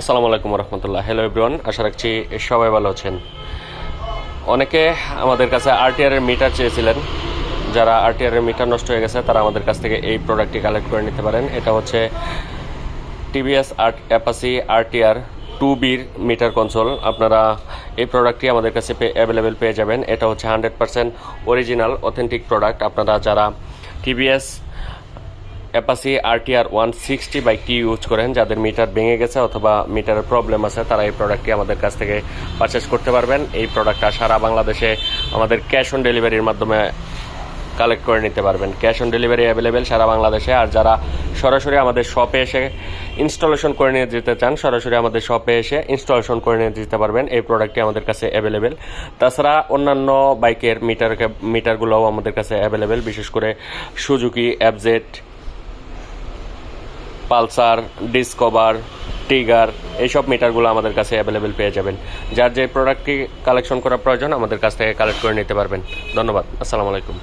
আসসালামু আলাইকুম রহমতুল্লাহ hello everyone আশা রাখছি সবাই ভালো আছেন। অনেকে আমাদের কাছে আরটিআর এর মিটার চেয়েছিলেন। যারা আরটিআর এর মিটার নষ্ট হয়ে গেছে, তারা আমাদের কাছ থেকে এই প্রোডাক্টটি কালেক্ট করে নিতে পারেন। এটা হচ্ছে টিভিএস আর্ট অ্যাপাসি আরটিআর টু বির মিটার কনসোল আপনারা এই প্রোডাক্টটি আমাদের কাছে অ্যাভেলেবেল পেয়ে যাবেন। এটা হচ্ছে hundred percent original authentic product আপনারা যারা TVS Apache RTR one sixty বাইকটি ইউজ করেন, যাদের মিটার ভেঙে গেছে অথবা মিটারের প্রবলেম আছে, তারা এই প্রোডাক্টটি আমাদের কাছ থেকে পারচেস করতে পারবেন। এই প্রোডাক্টটা সারা বাংলাদেশে আমাদের ক্যাশ অন ডেলিভারির মাধ্যমে কালেক্ট করে নিতে পারবেন। ক্যাশ অন ডেলিভারি অ্যাভেলেবেল সারা বাংলাদেশে। আর যারা সরাসরি আমাদের শপে এসে ইনস্টলেশন করে নিয়ে যেতে চান, সরাসরি আমাদের শপে এসে ইনস্টলেশন করে নিয়ে যেতে পারবেন। এই প্রোডাক্টটি আমাদের কাছে অ্যাভেলেবেল তাছাড়া অন্যান্য বাইকের মিটার মিটারগুলোও আমাদের কাছে অ্যাভেলেবেল বিশেষ করে সুজুকি অ্যাবজেট পালসার, ডিসকভার, টিগার এইসব মিটারগুলো আমাদের কাছে অ্যাভেলেবেল পেয়ে যাবেন। যার যে প্রোডাক্টটি কালেকশন করা প্রয়োজন আমাদের কাছ থেকে কালেক্ট করে নিতে পারবেন। ধন্যবাদ। আসসালামু আলাইকুম।